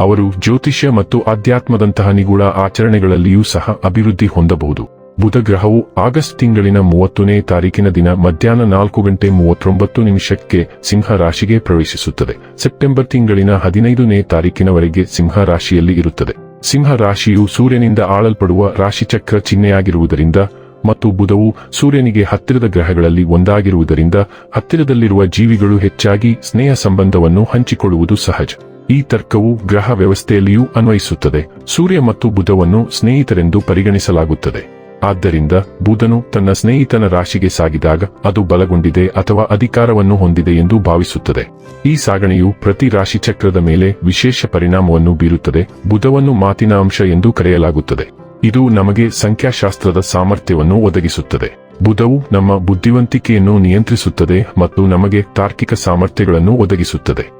ಅವರು ಜ್ಯೋತಿಷ್ಯ ಮತ್ತು ಆಧ್ಯಾತ್ಮದಂತಹ ನಿಗೂಢ ಆಚರಣೆಗಳಲ್ಲಿಯೂ ಸಹ ಅಭಿವೃದ್ಧಿ ಹೊಂದಬಹುದು. ಬುಧ ಗ್ರಹವು ಆಗಸ್ಟ್ ತಿಂಗಳಿನ ಮೂವತ್ತನೇ ತಾರೀಕಿನ ದಿನ ಮಧ್ಯಾಹ್ನ ನಾಲ್ಕು ಗಂಟೆ ಮೂವತ್ತೊಂಬತ್ತು ನಿಮಿಷಕ್ಕೆ ಸಿಂಹ ರಾಶಿಗೆ ಪ್ರವೇಶಿಸುತ್ತದೆ. ಸೆಪ್ಟೆಂಬರ್ ತಿಂಗಳಿನ ಹದಿನೈದನೇ ತಾರೀಕಿನವರೆಗೆ ಸಿಂಹ ರಾಶಿಯಲ್ಲಿ ಇರುತ್ತದೆ. ಸಿಂಹ ರಾಶಿಯು ಸೂರ್ಯನಿಂದ ಆಳಲ್ಪಡುವ ರಾಶಿಚಕ್ರ ಚಿಹ್ನೆಯಾಗಿರುವುದರಿಂದ ಮತ್ತು ಬುಧವು ಸೂರ್ಯನಿಗೆ ಹತ್ತಿರದ ಗ್ರಹಗಳಲ್ಲಿ ಒಂದಾಗಿರುವುದರಿಂದ ಹತ್ತಿರದಲ್ಲಿರುವ ಜೀವಿಗಳು ಹೆಚ್ಚಾಗಿ ಸ್ನೇಹ ಸಂಬಂಧವನ್ನು ಹಂಚಿಕೊಳ್ಳುವುದು ಸಹಜ. ಈ ತರ್ಕವು ಗ್ರಹ ವ್ಯವಸ್ಥೆಯಲ್ಲಿಯೂ ಅನ್ವಯಿಸುತ್ತದೆ. ಸೂರ್ಯ ಮತ್ತು ಬುಧವನ್ನು ಸ್ನೇಹಿತರೆಂದು ಪರಿಗಣಿಸಲಾಗುತ್ತದೆ. ಆದ್ದರಿಂದ ಬುಧನು ತನ್ನ ಸ್ನೇಹಿತನ ರಾಶಿಗೆ ಸಾಗಿದಾಗ ಅದು ಬಲಗೊಂಡಿದೆ ಅಥವಾ ಅಧಿಕಾರವನ್ನು ಹೊಂದಿದೆ ಎಂದು ಭಾವಿಸುತ್ತದೆ. ಈ ಸಾಗಣೆಯು ಪ್ರತಿ ರಾಶಿಚಕ್ರದ ಮೇಲೆ ವಿಶೇಷ ಪರಿಣಾಮವನ್ನು ಬೀರುತ್ತದೆ. ಬುಧವನ್ನು ಮಾತಿನ ಅಂಶ ಎಂದು ಕರೆಯಲಾಗುತ್ತದೆ. ಇದು ನಮಗೆ ಸಂಖ್ಯಾಶಾಸ್ತ್ರದ ಸಾಮರ್ಥ್ಯವನ್ನು ಒದಗಿಸುತ್ತದೆ. ಬುಧವು ನಮ್ಮ ಬುದ್ಧಿವಂತಿಕೆಯನ್ನು ನಿಯಂತ್ರಿಸುತ್ತದೆ ಮತ್ತು ನಮಗೆ ತಾರ್ಕಿಕ ಸಾಮರ್ಥ್ಯಗಳನ್ನು ಒದಗಿಸುತ್ತದೆ.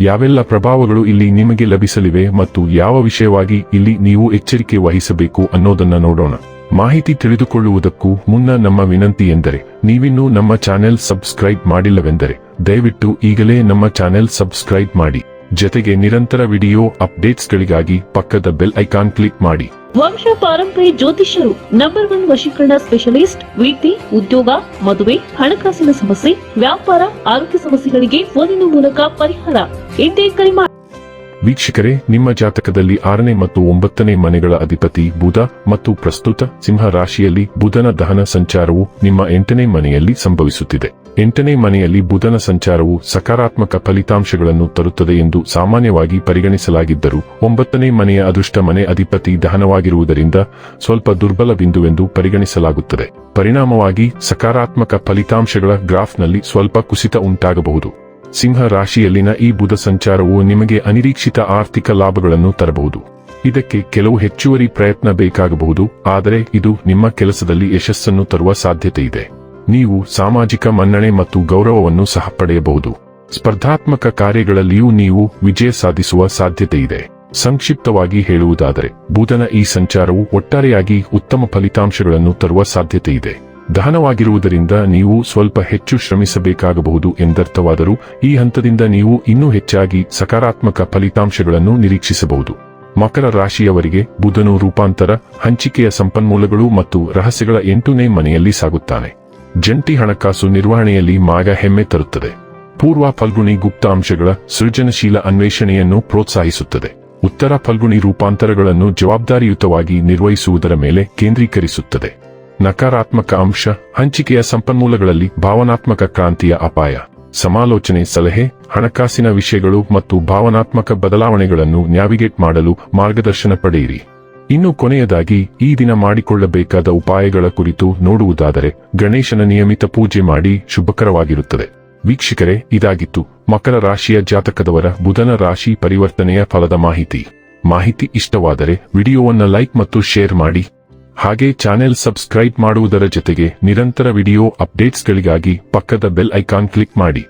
ಯಾವೆಲ್ಲ ಪ್ರಭಾವಗಳು ಇಲ್ಲಿ ನಿಮಗೆ ಲಭಿಸಲಿವೆ ಮತ್ತು ಯಾವ ವಿಷಯವಾಗಿ ಇಲ್ಲಿ ನೀವು ಎಚ್ಚರಿಕೆ ವಹಿಸಬೇಕು ಅನ್ನೋದನ್ನ ನೋಡೋಣ. ಮಾಹಿತಿ ತಿಳಿದುಕೊಳ್ಳುವುದಕ್ಕೂ ಮುನ್ನ ನಮ್ಮ ವಿನಂತಿ ಎಂದರೆ, ನೀವಿನ್ನೂ ನಮ್ಮ ಚಾನೆಲ್ ಸಬ್ಸ್ಕ್ರೈಬ್ ಮಾಡಿಲ್ಲವೆಂದರೆ, ದಯವಿಟ್ಟು ಈಗಲೇ ನಮ್ಮ ಚಾನೆಲ್ ಸಬ್ಸ್ಕ್ರೈಬ್ ಮಾಡಿ. ಜತೆಗೆ ನಿರಂತರ ವಿಡಿಯೋ ಅಪ್ಡೇಟ್ಸ್ಗಳಿಗಾಗಿ ಪಕ್ಕದ ಬೆಲ್ ಐಕಾನ್ ಕ್ಲಿಕ್ ಮಾಡಿ. ವಂಶ ಪಾರಂಪರಿ ಜ್ಯೋತಿಷ್ಯರು ನಂಬರ್ ಒನ್ ವಶೀಕರಣ ಸ್ಪೆಷಲಿಸ್ಟ್ ವೀಟಿ ಉದ್ಯೋಗ ಮದುವೆ ಹಣಕಾಸಿನ ಸಮಸ್ಯೆ ವ್ಯಾಪಾರ ಆರೋಗ್ಯ ಸಮಸ್ಯೆಗಳಿಗೆ ಫೋನಿನ ಮೂಲಕ ಪರಿಹಾರ. ಎಂದೇ ಕರೆ ಮಾಡಿ ವೀಕ್ಷಕರೇ ನಿಮ್ಮ ಜಾತಕದಲ್ಲಿ ಆರನೇ ಮತ್ತು ಒಂಬತ್ತನೇ ಮನೆಗಳ ಅಧಿಪತಿ ಬುಧ ಮತ್ತು ಪ್ರಸ್ತುತ ಸಿಂಹ ರಾಶಿಯಲ್ಲಿ ಬುಧನ ದಹನ ಸಂಚಾರವು ನಿಮ್ಮ ಎಂಟನೇ ಮನೆಯಲ್ಲಿ ಸಂಭವಿಸುತ್ತಿದೆ. ಎಂಟನೇ ಮನೆಯಲ್ಲಿ ಬುಧನ ಸಂಚಾರವು ಸಕಾರಾತ್ಮಕ ಫಲಿತಾಂಶಗಳನ್ನು ತರುತ್ತದೆ ಎಂದು ಸಾಮಾನ್ಯವಾಗಿ ಪರಿಗಣಿಸಲಾಗಿದ್ದರೂ, ಒಂಬತ್ತನೇ ಮನೆಯ ಅದೃಷ್ಟ ಮನೆ ಅಧಿಪತಿ ದಹನವಾಗಿರುವುದರಿಂದ ಸ್ವಲ್ಪ ದುರ್ಬಲ ಬಿಂದುವೆಂದು ಪರಿಗಣಿಸಲಾಗುತ್ತದೆ. ಪರಿಣಾಮವಾಗಿ, ಸಕಾರಾತ್ಮಕ ಫಲಿತಾಂಶಗಳ ಗ್ರಾಫ್ನಲ್ಲಿ ಸ್ವಲ್ಪ ಕುಸಿತ ಉಂಟಾಗಬಹುದು. ಸಿಂಹ ರಾಶಿಯಲ್ಲಿನ ಈ ಬುಧ ಸಂಚಾರವು ನಿಮಗೆ ಅನಿರೀಕ್ಷಿತ ಆರ್ಥಿಕ ಲಾಭಗಳನ್ನು ತರಬಹುದು. ಇದಕ್ಕೆ ಕೆಲವು ಹೆಚ್ಚುವರಿ ಪ್ರಯತ್ನ ಬೇಕಾಗಬಹುದು, ಆದರೆ ಇದು ನಿಮ್ಮ ಕೆಲಸದಲ್ಲಿ ಯಶಸ್ಸನ್ನು ತರುವ ಸಾಧ್ಯತೆ ಇದೆ ನೀವು ಸಾಮಾಜಿಕ ಮನ್ನಣೆ ಮತ್ತು ಗೌರವವನ್ನು ಸಹ ಪಡೆಯಬಹುದು. ಸ್ಪರ್ಧಾತ್ಮಕ ಕಾರ್ಯಗಳಲ್ಲಿಯೂ ನೀವು ವಿಜಯ ಸಾಧಿಸುವ ಸಾಧ್ಯತೆ ಇದೆ. ಸಂಕ್ಷಿಪ್ತವಾಗಿ ಹೇಳುವುದಾದರೆ, ಬುಧನ ಈ ಸಂಚಾರವು ಒಟ್ಟಾರೆಯಾಗಿ ಉತ್ತಮ ಫಲಿತಾಂಶಗಳನ್ನು ತರುವ ಸಾಧ್ಯತೆ ಇದೆ. ದಹನವಾಗಿರುವುದರಿಂದ ನೀವು ಸ್ವಲ್ಪ ಹೆಚ್ಚು ಶ್ರಮಿಸಬೇಕಾಗಬಹುದು ಎಂದರ್ಥವಾದರೂ, ಈ ಹಂತದಿಂದ ನೀವು ಇನ್ನೂ ಹೆಚ್ಚಾಗಿ ಸಕಾರಾತ್ಮಕ ಫಲಿತಾಂಶಗಳನ್ನು ನಿರೀಕ್ಷಿಸಬಹುದು. ಮಕರ ರಾಶಿಯವರಿಗೆ ಬುಧನು ರೂಪಾಂತರ, ಹಂಚಿಕೆಯ ಸಂಪನ್ಮೂಲಗಳು ಮತ್ತು ರಹಸ್ಯಗಳ ಎಂಟನೇ ಮನೆಯಲ್ಲಿ ಸಾಗುತ್ತಾನೆ. ಜಂಟಿ ಹಣಕಾಸು ನಿರ್ವಹಣೆಯಲ್ಲಿ ಮಾಗ ಹೆಮ್ಮೆ ತರುತ್ತದೆ. ಪೂರ್ವ ಫಲ್ಗುಣಿ ಗುಪ್ತಾಂಶಗಳ ಸೃಜನಶೀಲ ಅನ್ವೇಷಣೆಯನ್ನು ಪ್ರೋತ್ಸಾಹಿಸುತ್ತದೆ. ಉತ್ತರ ಫಲ್ಗುಣಿ ರೂಪಾಂತರಗಳನ್ನು ಜವಾಬ್ದಾರಿಯುತವಾಗಿ ನಿರ್ವಹಿಸುವುದರ ಮೇಲೆ ಕೇಂದ್ರೀಕರಿಸುತ್ತದೆ. ನಕಾರಾತ್ಮಕ ಅಂಶ, ಹಂಚಿಕೆಯ ಸಂಪನ್ಮೂಲಗಳಲ್ಲಿ ಭಾವನಾತ್ಮಕ ಕ್ರಾಂತಿಯ ಅಪಾಯ, ಸಮಾಲೋಚನೆ ಸಲಹೆ, ಹಣಕಾಸಿನ ವಿಷಯಗಳು ಮತ್ತು ಭಾವನಾತ್ಮಕ ಬದಲಾವಣೆಗಳನ್ನು ನ್ಯಾವಿಗೇಟ್ ಮಾಡಲು ಮಾರ್ಗದರ್ಶನ ಪಡೆಯಿರಿ. ಇನ್ನು ಕೊನೆಯದಾಗಿ ಈ ದಿನ ಮಾಡಿಕೊಳ್ಳಬೇಕಾದ ಉಪಾಯಗಳ ಕುರಿತು ನೋಡುವುದಾದರೆ ಗಣೇಶನ ನಿಯಮಿತ ಪೂಜೆ ಮಾಡಿ ಶುಭಕರವಾಗಿರುತ್ತದೆ. ವೀಕ್ಷಕರೇ, ಇದಾಗಿತ್ತು ಮಕರ ರಾಶಿಯ ಜಾತಕದವರ ಬುಧನ ರಾಶಿ ಪರಿವರ್ತನೆಯ ಫಲದ ಮಾಹಿತಿ. ಮಾಹಿತಿ ಇಷ್ಟವಾದರೆ ವಿಡಿಯೋವನ್ನ ಲೈಕ್ ಮತ್ತು ಶೇರ್ ಮಾಡಿ. ಹಾಗೆ ಚಾನೆಲ್ ಸಬ್ಸ್ಕ್ರೈಬ್ ಮಾಡುವುದರ ಜೊತೆಗೆ ನಿರಂತರ ವಿಡಿಯೋ ಅಪ್ಡೇಟ್ಸ್ಗಳಿಗಾಗಿ ಪಕ್ಕದ ಬೆಲ್ ಐಕಾನ್ ಕ್ಲಿಕ್ ಮಾಡಿ.